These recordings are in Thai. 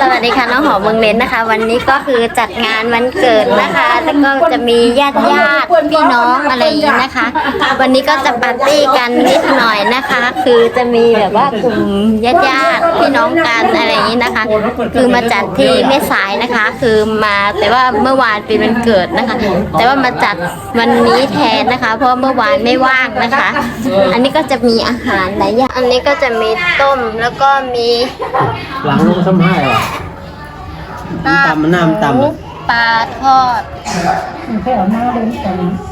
สวัสดีค่ะน้องหอมเมืองเน้นนะคะ วันนี้ก็คือจัดงานวันเกิดนะคะ แล้วก็จะมีญาติญาติพี่น้องอะไรอย่างนี้นะคะ วันนี้ก็จะปาร์ตี้กันนิดหน่อยนะคะ คือจะมีแบบว่ากลุ่มญาติญาติพี่น้องกันอะไรอย่างนี้นะคะ คือมาจัดที่แม่สายนะคะ คือมาแต่ว่าเมื่อวานเป็นวันเกิดนะคะ แต่ว่ามาจัดวันนี้แทนนะคะ เพราะเมื่อวานไม่ว่างนะคะ อันนี้ก็จะมีอาหารหลายอย่างอันนี้ก็จะมีต้มแล้วก็มีหลังลงซ้ำให้ว่ะน้ำตำมันน้ำตำอะปลาทอด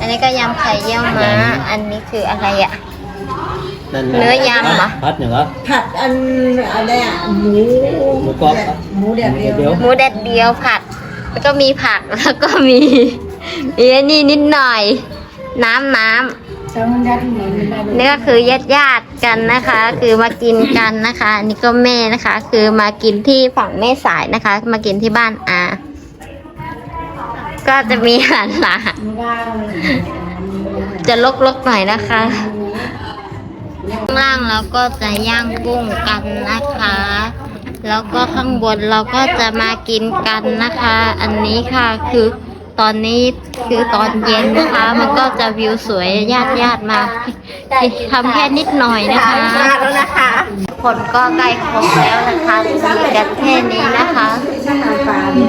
อันนี้ก็ยำไข่เยี่ยวม้า อันนี้คืออะไรอะ นั่นเนื้อยำเหรอ พัดเนี่ยเหรอ ผัดอันอะไรอะหมูหมูกรอบปะหมูแดดเดียวเดี๋ยว หมูแดดเดียวผัด แล้วก็มีผักแล้วก็มีมีอันนี่นิดหน่อย น้ำน้ำ นี่ก็คือญาติญาติกันนะคะ คือมากินกันนะคะอันนี้ก็แม่นะคะ คือมากินที่ฝั่งแม่สายนะคะ มากินที่บ้านอาก็จะมีหลานหลานจะลกๆหน่อยนะคะข้างล่างเราก็จะย่างกุ้งกันนะคะ แล้วก็ข้างบนเราก็จะมากินกันนะคะ อันนี้ค่ะคือ ตอนนี้คือตอนเย็นนะคะ มันก็จะวิวสวยญาติญาติๆมาทำแค่นิดหน่อยนะคะแล้วนะคะคนก็ใกล้ครบแล้วนะคะมีกันแค่นี้นะคะนี่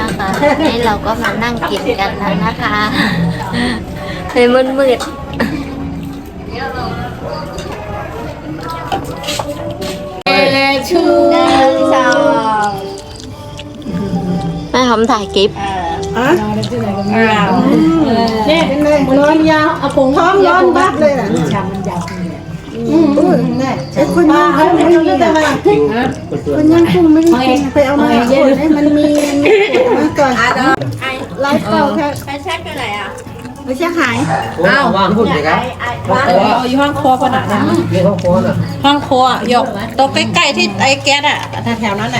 นะคะนี่เราก็มานั่งกินกันแล้วนะคะในมืดๆชู ถ่ายคลิปอะเนี่ยเป็นไงนอนยาวเอาผงท้องร้อนบัดเลยอะอืมอืมเนี่ยไอ้คนยังเขาไม่รู้แต่ว่าคนยังคงไม่ได้กินไปเอามาขวดให้มันมีมาก่อนไลฟ์เก่าแค่ไปเช็คไปไหนอะไปเช็คหายอ้าววางหุ่นเลยครับวางหัวเอาอยู่ห้องครัวปะน่ะนี่เขาโค้งอะห้องครัวหยกตรงใกล้ๆที่ไอ้แก๊สอะแถวๆนั้นแห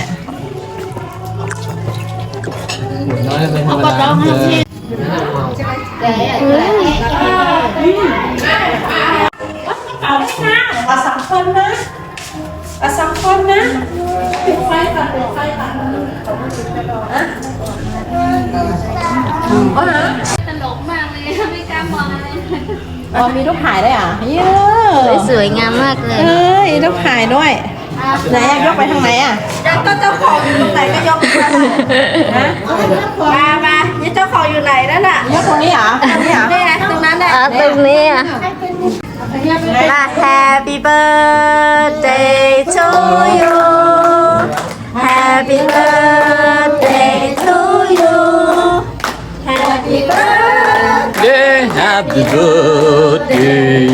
บุญน้อยเป็นธรรมดาเกินเอาสางคนนะเอาสามคนนะปิดไฟก่อนปิดไฟก่อนอะตลกมากเลยไม่กล้ามองอะไรอ๋อมีรูปถ่ายได้อะเยอะสวยงามมากเลยเฮ้ยรูปถ่ายด้วย ไหนอะยกไปทางไหนอะก็เจ้าของอยู่ตรงไหนก็ยกมือฮะมามานี่เจ้าของอยู่ไหนนั่นน่ะยกตรงนี้เหรอตรงนี้เหรอนี่ไงตรงนั้นแหละ อะตรงนี้อะ Happy birthday to you Happy birthday to you Happy birthday Happy birthday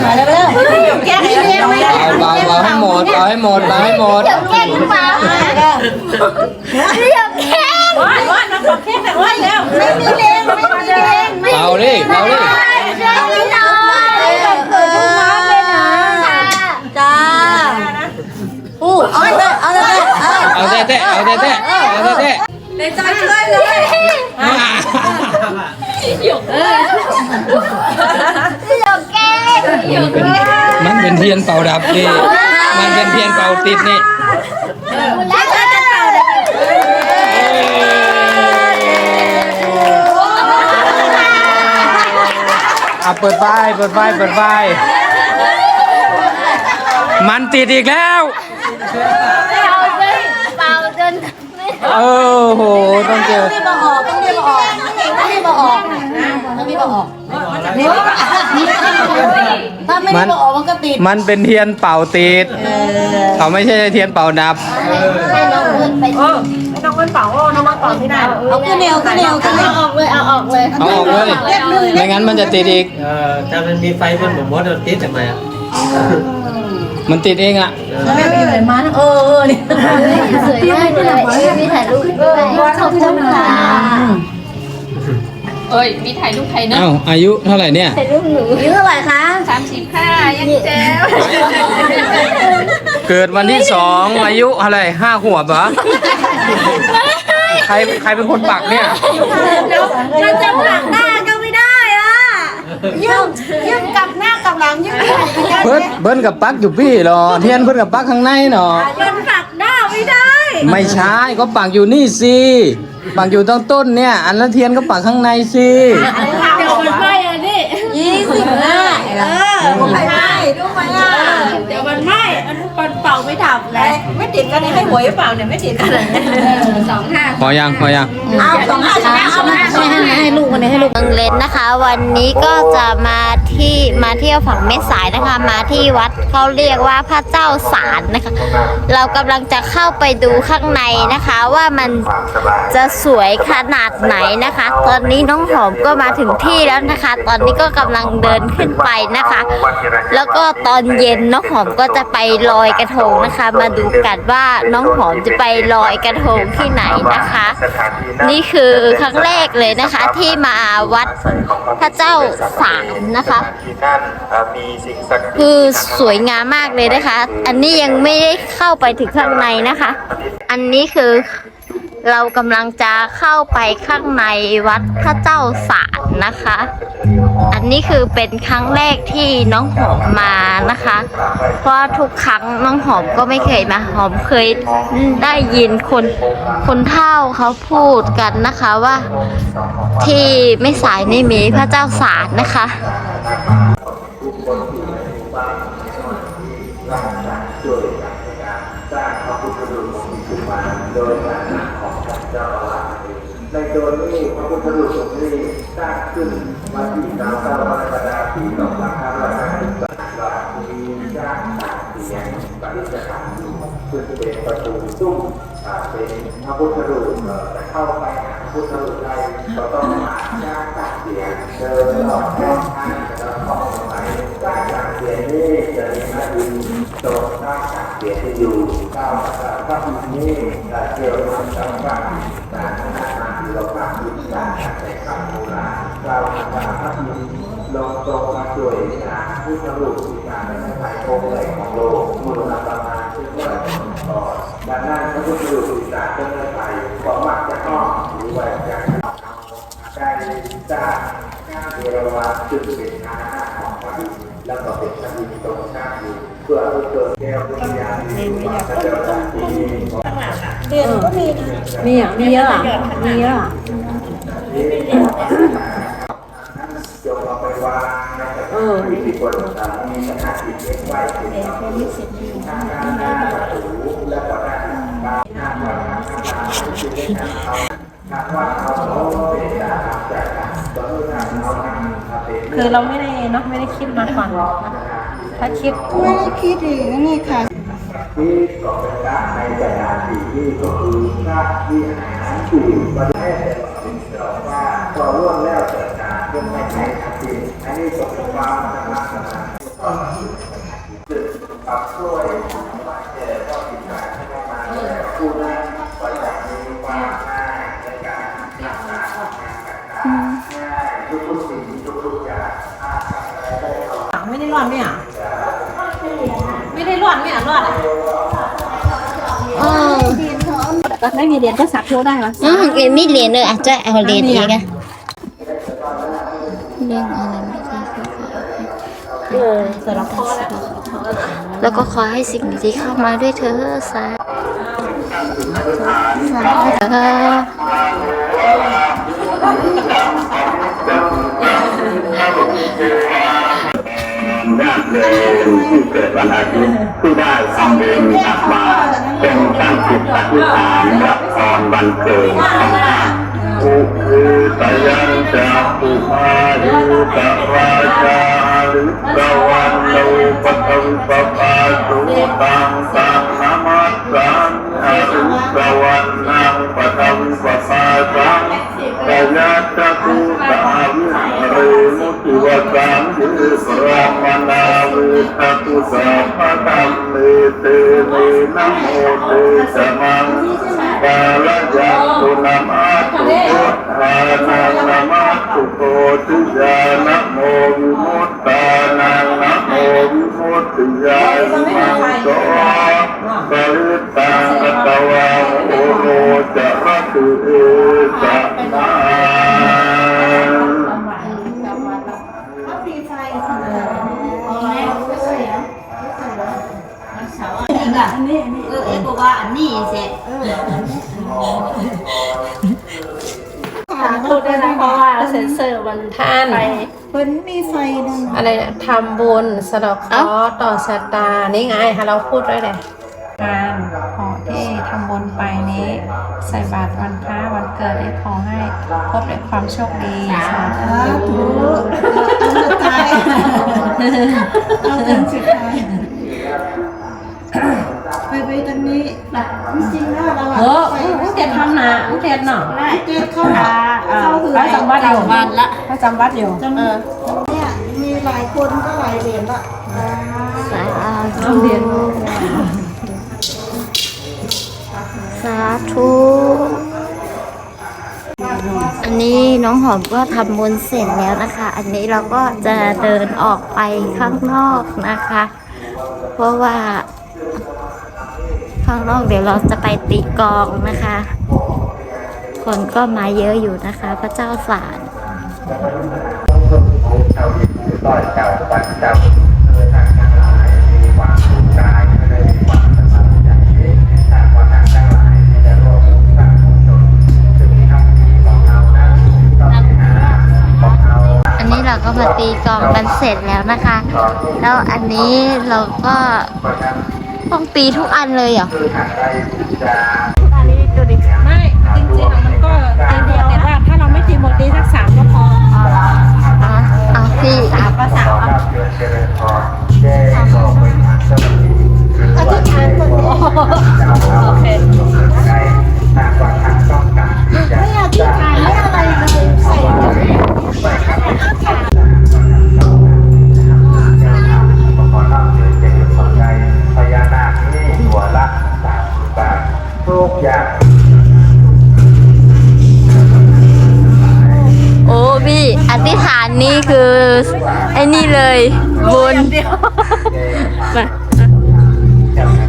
ไปหอมแก้มหน่อยเร็วแก้ให้เร็วเบาเบาให้หมดเบาให้หมดเบาให้หมดเดี๋ยวแกล้งเปล่าเดี๋ยวแก้ว่านว่านมาขอแก้มหน่ว่านเร็วไม่มีแรงไม่มีแรงไม่เบาดิเบาดิช่วยพี่หน่อยเกิดทุกน้ำเลยนะจ้าอู้เอาเลยเอาเลยเอาเอาเตะเอาเตะเอาเตะเตะในใจช่วยเลยเดี๋ยวแกล้ งมันเป็นเทียนเป่าดับนี่มันเป็นเทียนเป่าติดนี่แล้วจะเป่าเลยอะเปิดไฟเปิดไฟเปิดไฟมันติดอีกแล้วเอาไปเป่าจนไม่โอ้โหต้องเจอต้องรีบมาออกต้องรีบมาออกต้องรีบมาออกต้องรีบมาออก ถ้าไม่ได้บอกมันก็ติดมันเป็นเทียนเป่าติดเขาไม่ใช่เทียนเป่าดับ ให้น้องเอิญไปเออไม่ต้องเป็นเป่าโอ้น้องมาเป่าไม่ได้เอาขึ้นเร็วขึ้นเร็วขึ้นเร็วเอาออกเลยเอาออกเลยเอาออกเลยไม่งั้นมันจะติดอีก เออถ้ามันมีไฟมันผมว่าเราติดทำไมอะมันติดเองอะ ไม่ไปไหนมาเออเออนี่สวยมากเลยมีถ่ายรูปด้วยขอบคุณค่ะ เอ้ย มีถ่ายรูปใครเนอะเอ้าอายุเท่าไหร่เนี่ยถ่ายรูปหนูอายุเท่าไหร่คะสามสิบห้ายังแจ๋วเกิดวันที่สองอายุเท่าไหร่ห้าขวบเหรอใครใครเป็นคนปักเนี่ย เราจะหักหน้าก็ไม่ได้อะยืมยืมกลับหน้ากลับหลังยืมไม่ได้เหมือนกันเบิ้ลเบิ้ลกับปักอยู่พี่เหรอเทียนเบิ้ลกับปักข้างในเนาะยืมหักหน้าไม่ได้ ไม่ใช่ก็ปักอยู่นี่สิ ปักอยู่ตรงต้นเนี่ย อันละเทียนก็ปักข้างในสิเดี๋ยวมันไม่อะนี่ยี่สิบห้าเออไม่ได้ดูไหมอะเดี๋ยวมันไม่อันมันเป่าไม่ดับแลยไม่ติดกันนี่ให้หวยเปล่าเนี่ยไม่ติดกันเลยสองห้าพอยังพอยังเอาสองห้าชนะเอามา ให้ให้ลูกคนนี้ให้ลูกเมืองเลนนะคะ วันนี้ก็จะมาที่มาเที่ยวฝั่งแม่สายนะคะ มาที่วัดเขาเรียกว่าพระเจ้าสารนะคะ เรากำลังจะเข้าไปดูข้างในนะคะว่ามันจะสวยขนาดไหนนะคะ ตอนนี้น้องหอมก็มาถึงที่แล้วนะคะ ตอนนี้ก็กำลังเดินขึ้นไปนะคะ แล้วก็ตอนเย็นน้องหอมก็จะไปลอยกระทงนะคะ มาดูกันว่าน้องหอมจะไปลอยกระทงที่ไหนนะคะ นี่คือครั้งแรกเลยนะคะที่มาวัดพระเจ้าสารนะคะที่นั่นเอ่อมีสิ่งศักดิ์สิทธิ์คือสวยงามมากเลยนะคะ อันนี้ยังไม่ได้เข้าไปถึงข้างในนะคะ อันนี้คือเรากำลังจะเข้าไปข้างในวัดพระเจ้าสารนะคะ อันนี้คือเป็นครั้งแรกที่น้องหอมมานะคะ เพราะทุกครั้งน้องหอมก็ไม่เคยมาหอมเคยได้ยินคนคนเฒ่าเขาพูดกันนะคะว่า ที่ไม่สายนี่มีพระเจ้าสารนะคะในโดยนี้พระพุทธรูปองค์นี้สร้างขึ้น มาที่สามกรกฎาคมปีสองพันห้าร้อยห้าสิบสามหลักมีสร้างสามเสียงปฏิสถานอยู่ซึ่งเป็นประตูซุ้มเป็นพระพุทธรูปเอ่อจะเข้าไปหาพระพุทธรูปใดก็ต้องมาสร้างสามเสียงเดินรอรอบข้างแล้วก็ไปสร้างสามเสียงนี้จะมีมาดินโตสร้างสามเสียงที่อยู่เก้าพระพุทธนี้ได้เกี่ยวกับสังฆะการขนาดมา ที่เราทำอยู่การในคำโบราณกล่าวว่าพระพุทธลงตรงมาช่วยงานพุทธรูปที่การในไทยองค์ใหญ่ของโลกมูลค่าประมาณที่ว่าก่อดังนั้นพระพุทธรูปที่การเป็นในไทยก็มักจะต้องหรือว่าจะได้สร้างเทวาจึงเป็นอาณาของพระอินทร์แล้วก็เป็นพระอินทร์ทรงสร้าอยู่ เพื่อให้เกิดแก้ววิญญาณที่มีความเจริญที่มีอะมีเยอะอะมีเยอะอะเอาไปวางในสถานที่ที่ควรต่างๆมีสถานที่เก็บไว้เป็นความรู้สึกทางการงานประตูและก็ด้านหน้าหน้าวัดต่างๆที่เป็นทางเขาทางวัดเขาเป็นทางจากการต่อทางเขาทางเป็นคือเราไม่ได้เนาะไม่ได้คิดมาก่อนนะ ถ้าคิดไม่ได้คิดอีกนี่ค่ะที่ก็เป็นพระในสถานที่ที่ก็คือพระวิหารอยู่ประเทศเป็นสองว่าก็ร่วมแล้วเกิดการเพื่อไม่ให้ทักษิณอันนี้ก็เป็นความสำคัญสำคัญปรับช่วย รอดไหมอะรอดอะเออก็ไม่มีเรียนก็สักโชว์ได้หรออืมเอ็มไม่เรียนเลยอาจจะเอาเรียนอีกอะเรื่องอะไรไม่ได้ก็ขอเออเสร็จแล้วพอแล้วแล้วก็ขอให้สิ่งดีๆเข้ามาด้วยเธอสาธุญาติโยมที่เกิดวันอาทิตย์ที่ได้ทำบุญตักบาเป็นตั้งจิตอธิษฐานรับพรวันเกิดของท่านผู้วิตยังจักปุมาหิตราชาลิสวันโนปะทวิปปาสุตังสังนามัสสังอริสวันนังปะท สังยิสรามนาวิตตุสัพพตัมเมเตเมนะโมเตสมังกาลยัตุนามาตุพุทธานานามาตุโกติยานโมวิมุตตานังนะโมวิมุตติยานมังโตปริตังกตวาโอโรจะระตุ เอจะนาเออเอ็กบอกว่าอันนี้เสร็จพูดได้นะเพราะว่าเซนเซอร์มันท่านไปเพิ่นมีไฟดังอะไรนะทำบุญสะดอกเคราะห์ต่อชะตานี่ไงฮะเราพูดด้วยเลย การขอที่ทำบุญไปนี้ ใส่บาตรวันพระวันเกิดได้ขอให้พบแต่ความโชคดีสาธุถูเอาสุดท้ายเอาเป็นสุดท้ายไปไปทางนี้จริงๆแล้วเราเออไปมึงเทียนทำนะมึงเทียนหน่อเจ็ดเข้ามาเข้าหือพระจำวัดอยู่วันละพระจำวัดอยู่จำเนี่ยมีหลายคนก็หลายเหรียญละสาเอาเรียน สาธุอันนี้น้องหอมก็ทำบุญเสร็จแล้วนะคะ อันนี้เราก็จะเดินออกไปข้างนอกนะคะ เพราะว่า ข้างนอกเดี๋ยวเราจะไปตีกองนะคะ คนก็มาเยอะอยู่นะคะ พระเจ้าสาร มาตีกลองกันเสร็จแล้วนะคะ แล้วอันนี้เราก็ต้องตีทุกอันเลยเหรอ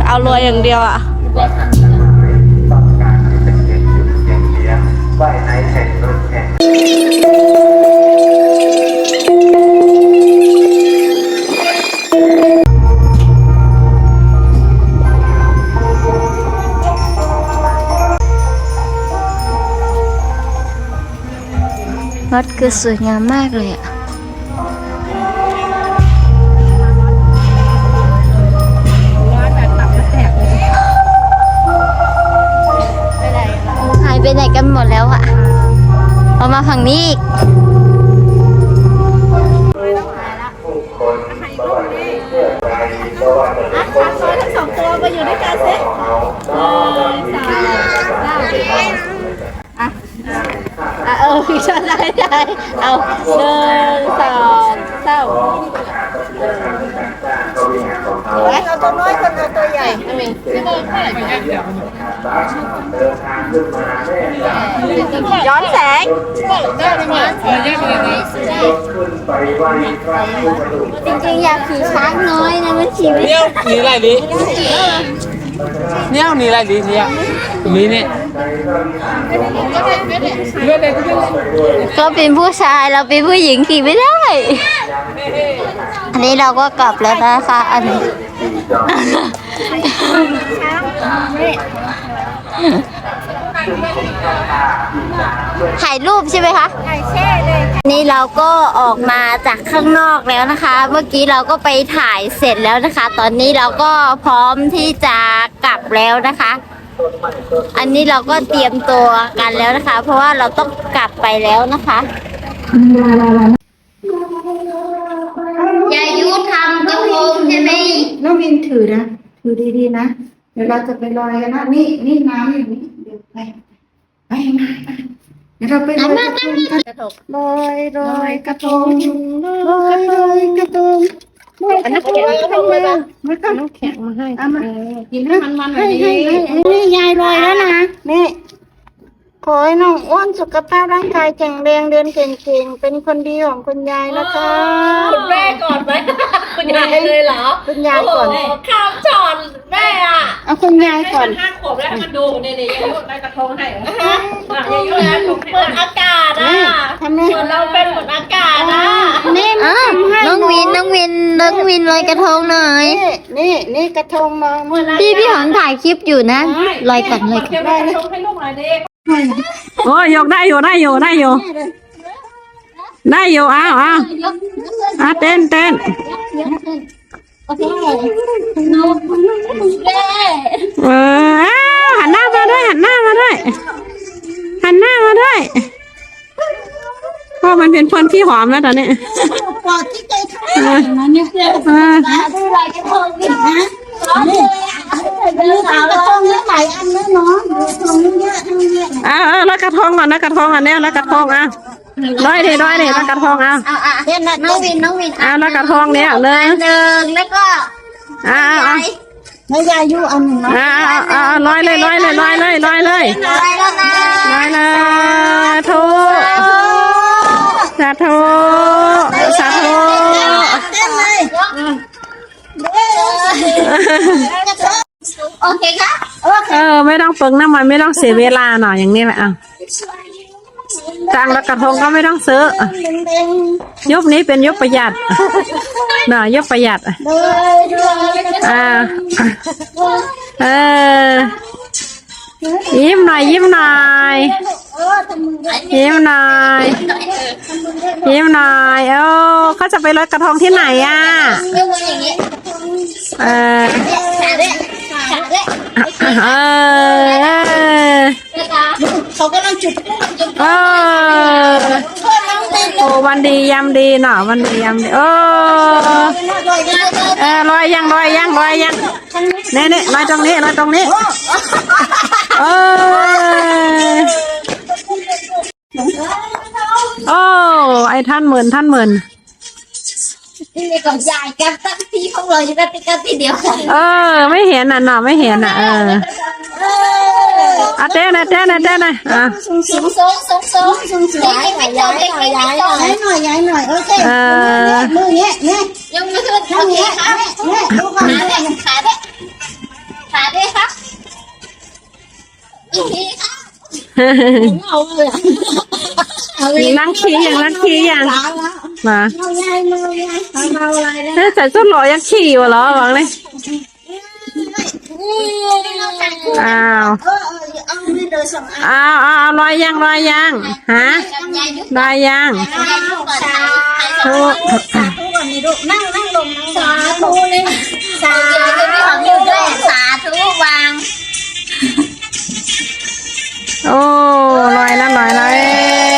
เอารวยอย่างเดียวอะว่ายในเสร็จรถแข่วัดคือสวยงามมากเลยอะ หนกันหมดแล้วอะเอามาฝั่งนี้อีกผู้คนไม่ว่าจะเป็นเพื่อนใครไม่ว่าจะเป็นคนใดทั้งสองตัวมาอยู่ด้วยกันเซ็ตเอาน้องมีดีนะครับเออใช่ได้ได้เอาหนึ่งสองสามเอาตัวน้อยคนเอาตัวใหญ่เดินทางขึ้นมาแม่ตา ย้อนแสงขึ้นไปไหว้พระพุทธรูปจริงๆอยากขี่ช้างน้อยนะมันขี่ไม่เนี่ยหนีอะไรดีเนี่ยหนีอะไรดีเนี่ยมีเนี่ยเลือดเด็กก็เป็นก็เป็นผู้ชายเราเป็นผู้หญิงขี่ไม่ได้ อันนี้เราก็กลับแล้วนะคะ อันนี้ ถ่ายรูปใช่ไหมคะถ่ายแช่เลยนี่เราก็ออกมาจากข้างนอกแล้วนะคะ เมื่อกี้เราก็ไปถ่ายเสร็จแล้วนะคะ ตอนนี้เราก็พร้อมที่จะกลับแล้วนะคะ อันนี้เราก็เตรียมตัวกันแล้วนะคะ เพราะว่าเราต้องกลับไปแล้วนะคะยายุทำกระทงใช่ไหมน้องวินถือนะ ถือดีๆนะเดี๋ยวเราจะไปลอยกันนะนี่นี่น้ำอยู่นี่เดี๋ยวไปไปมามาเดี๋ยวเราไปลอยกระทงกันกระทงลอยลอยกระทงลอยลอยกระทงลอยกระทงลอยกระทงมามาค่ะน้ำแข็งมาให้เอามากินให้มันมันๆหน่ให้อยให้ดิให้นี่ยายลอยแล้วนะนี่ ขอให้น้องอ้วนสุขภาพร่างกายแข็งแรงเดินเก่งๆ เป็นคนดีของคุณยายนะคะ คุณแม่ก่อนไหม คุณยายเลยเหรอคุณยายก่อน โโหข้ามจอนแม่อะเอาคุณยายก่อนห้าขวบแล้วให้มันดูเนี่ยเนี่ยยายุได้กระทงให้อะยายุได้กระทงให้เหมือนอากาศอะทำไม เหมือนเราเป็นเหมือนอากาศอะนี่อ้าวน้องวินน้องวินน้องวินลอยกระทงหน่อย นี่นี่นี่กระทงน้องเมื่อไรพี่พี่หอมถ่ายคลิปอยู่นะลอยก่อนลอยก่อนเก็บกระทงให้ลูกหน่อยดิ โอ้ยยกได้อยู่ได้อยู่ได้อยู่ได้อยู่อ้าวอ้าวอะเต้นเต้นเอออ้าวหันหน้ามาด้วยหันหน้ามาด้วยหันหน้ามาด้วยพ่อมันเป็นคนที่หอมแล้วตอนนี้ปอดที่ใจทเออำนะเนี่ยเออดูลอยกระทงนี่นะ นี่ดูสาวกระทงนี่หลายอันนะน้องดูทงเยอะทั้งเยอะเอ่าเอาแล้วกระทงก่อนนะกระทงอันเนี้ยแล้วกระทงอะร้อยดิร้อยดิแล้วกระทงอะอะอะน้องวินน้องวินอะแล้วกระทงเนี้ยเลยหนึ่งแล้วก็อะอะแล้วยายุอันหนึ่งเนาะอะอะอะร้อยเลยร้อยเลยร้อยเลยร้อยเลยไปแล้วนะร้อยเลยทุสาธุสาธุเต้นเลย โอเคค่ะเออ ไม่ต้องเปิงน้ำมันไม่ต้องเสียเวลาหน่อยอย่างนี้แหละอะกลางแล้วกระทงก็ไม่ต้องซื้อยุคนี้เป็นยุคประหยัดเนาะยุคประหยัดอ่าเออยิ้มหน่อยยิ้มหน่อยยิ้มหน่อยยิ้มหน่อยเออเขาจะไปลอยกระทงที่ไหนอะยกมืออย่างนี้เออขา ด้วยขาด้วยเออเออนะคะเขากำลังจุดเออโอ้วันดียามดีเนาะวันดียามดีโอ้เออลอยยังลอยยังลอยยังนี่นี่ลอยตรงนี้ลอยตรงนี้เออโอ้ไอ้ท่านหมื่นท่านหมื่น นี่ก่อนยายกันตั้งที่ของเราอยู่กันติกันทีเดียวเออ ไม่เห็นอะเนาะไม่เห็นอะเอออะเต้นนะเต้นนะเต้นนะอะสูงสูงสูงสูงสูงสูงสูงไม่จบเด็กไม่จบย้ายหน่อยย้ายหน่อยโอเคเออมือเนี้ยเนี่ยยกมือขึ้นโอเคครับเนี่ยดูก่อนขาด้วยขาด้วยขาด้วยครับอีกทีครับ นั่งขี้ยังนั่งขี้ยังล้างแล้วมาเอายายมือยายเอาเบาอะไรนะเฮ้ยใส่ชุดหล่อยังขี่วะเหรอหวังเลยอ้าวเออเออเอาไม่เดินสองอันอ้าวอ้าวลอยยังลอยยังฮะยายยุบลอยยังยายยุบก่อนนะทุกสาธุก่อนนี่ลูกนั่งนั่งลงนั่งสาธุเลยสาเดี๋ยวจะไม่ธุทำเลย 哦，来来来อ